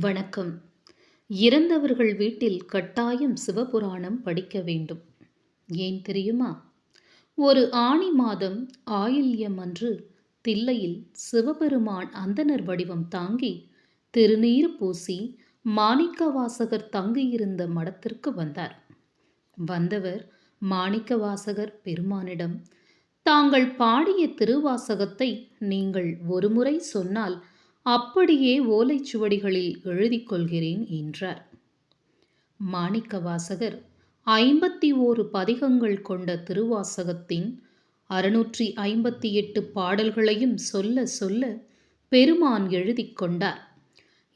வணக்கம். இறந்தவர்கள் வீட்டில் கட்டாயம் சிவபுராணம் படிக்க வேண்டும். ஏன் தெரியுமா? ஒரு ஆணி மாதம் ஆயில்யம் அன்று தில்லையில் சிவபெருமான் அந்தனர் வடிவம் தாங்கி திருநீர் பூசி மாணிக்கவாசகர் தங்கியிருந்த மடத்திற்கு வந்தார். வந்தவர் மாணிக்கவாசகர் பெருமானிடம் தாங்கள் பாடிய திருவாசகத்தை நீங்கள் ஒருமுறை சொன்னால் அப்படியே ஓலைச்சுவடிகளில் எழுதி கொள்கிறேன் என்றார். மாணிக்கவாசகர் ஐம்பத்தி ஓரு பதிகங்கள் கொண்ட திருவாசகத்தின் அறுநூற்றி ஐம்பத்தி எட்டு பாடல்களையும் சொல்ல சொல்ல பெருமான் எழுதி கொண்டார்.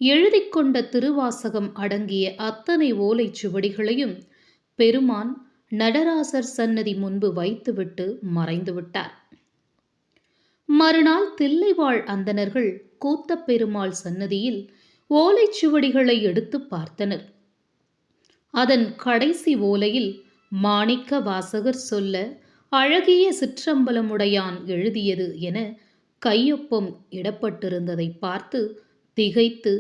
எழுதி கொண்ட திருவாசகம் அடங்கிய அத்தனை ஓலைச்சுவடிகளையும் பெருமான் நடராசர் சன்னதி முன்பு வைத்துவிட்டு மறைந்துவிட்டார். மறுநாள் தில்லைவாழ் அந்தணர்கள் கூத்தப்பெருமாள் சன்னதியில் ஓலைச்சுவடிகளை எடுத்து பார்த்தனர். அதன் கடைசி ஓலையில் மாணிக்க வாசகர் சொல்ல அழகிய சிற்றம்பலமுடையான் எழுதியது என கையொப்பம் இடப்பட்டிருந்ததை பார்த்து திகைத்து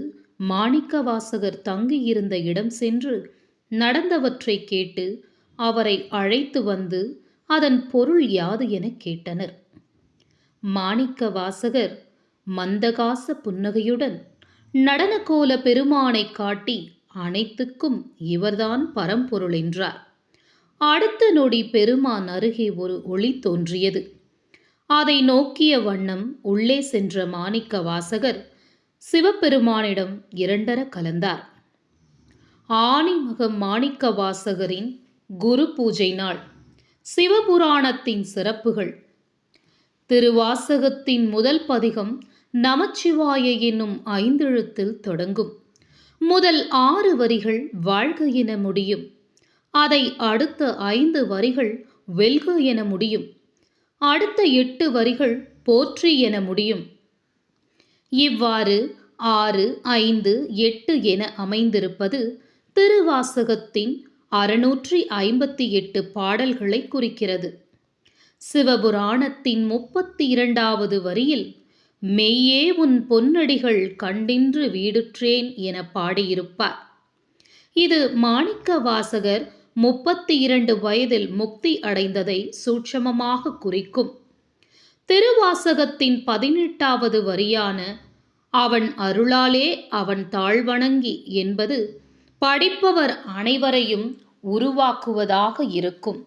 மாணிக்க வாசகர் தங்கியிருந்த இடம் சென்று நடந்தவற்றை கேட்டு அவரை அழைத்து வந்து அதன் பொருள் யாது என கேட்டனர். மாணிக்க வாசகர் மந்தகாச புன்னகையுடன் நடனகோல பெருமானை காட்டி அனைத்துக்கும் இவர்தான் பரம்பொருள் என்றார். அடுத்த நொடி பெருமான் அருகே ஒரு ஒளி தோன்றியது. அதை நோக்கிய வண்ணம் உள்ளே சென்ற மாணிக்க வாசகர் சிவபெருமானிடம் இரண்டர கலந்தார். ஆணிமகம் மாணிக்க வாசகரின் குரு பூஜை நாள் சிவபுராணத்தின் சிறப்புகள் திருவாசகத்தின் முதல் பதிகம் நமச்சிவாய என்னும் ஐந்தெழுத்தில் தொடங்கும். முதல் ஆறு வரிகள் வாழ்க என முடியும். அதை அடுத்த ஐந்து வரிகள் வெல்க என முடியும். அடுத்த எட்டு வரிகள் போற்றி என முடியும். இவ்வாறு ஆறு ஐந்து எட்டு என அமைந்திருப்பது திருவாசகத்தின் அறுநூற்றி ஐம்பத்தி எட்டு பாடல்களை குறிக்கிறது. சிவபுராணத்தின் முப்பத்தி இரண்டாவது வரியில் மெய்யே உன் பொன்னடிகள் கண்டின்று வீடுற்றேன் என பாடியிருப்பார். இது மாணிக்க வாசகர் முப்பத்தி இரண்டு வயதில் முக்தி அடைந்ததை சூட்சமமாக குறிக்கும். திருவாசகத்தின் பதினெட்டாவது வரியான அவன் அருளாலே அவன் தாழ்வணங்கி என்பது படிப்பவர் அனைவரையும் உருவாக்குவதாக இருக்கும்.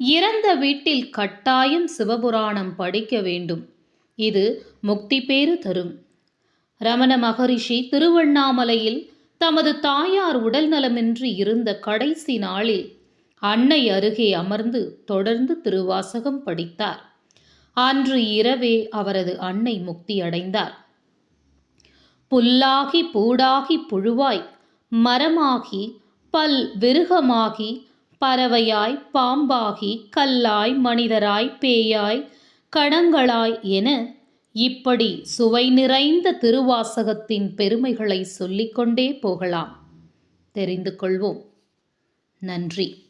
இறந்த வீட்டில் கட்டாயம் சிவபுராணம் படிக்க வேண்டும். இது முக்தி பேறு தரும். ரமண மகரிஷி திருவண்ணாமலையில் தமது தாயார் உடல் நலமின்றி இருந்த கடைசி நாளில் அன்னை அருகே அமர்ந்து தொடர்ந்து திருவாசகம் படித்தார். அன்று இரவே அவரது அன்னை முக்தி அடைந்தார் புல்லாகி பூடாகி புழுவாய் மரமாகி பல் விருகமாகி பறவையாய் பாம்பாகி கல்லாய் மனிதராய் பேயாய் கணங்களாய் என இப்படி சுவை நிறைந்த திருவாசகத்தின் பெருமைகளை சொல்லிக்கொண்டே போகலாம். தெரிந்து கொள்வோம். நன்றி.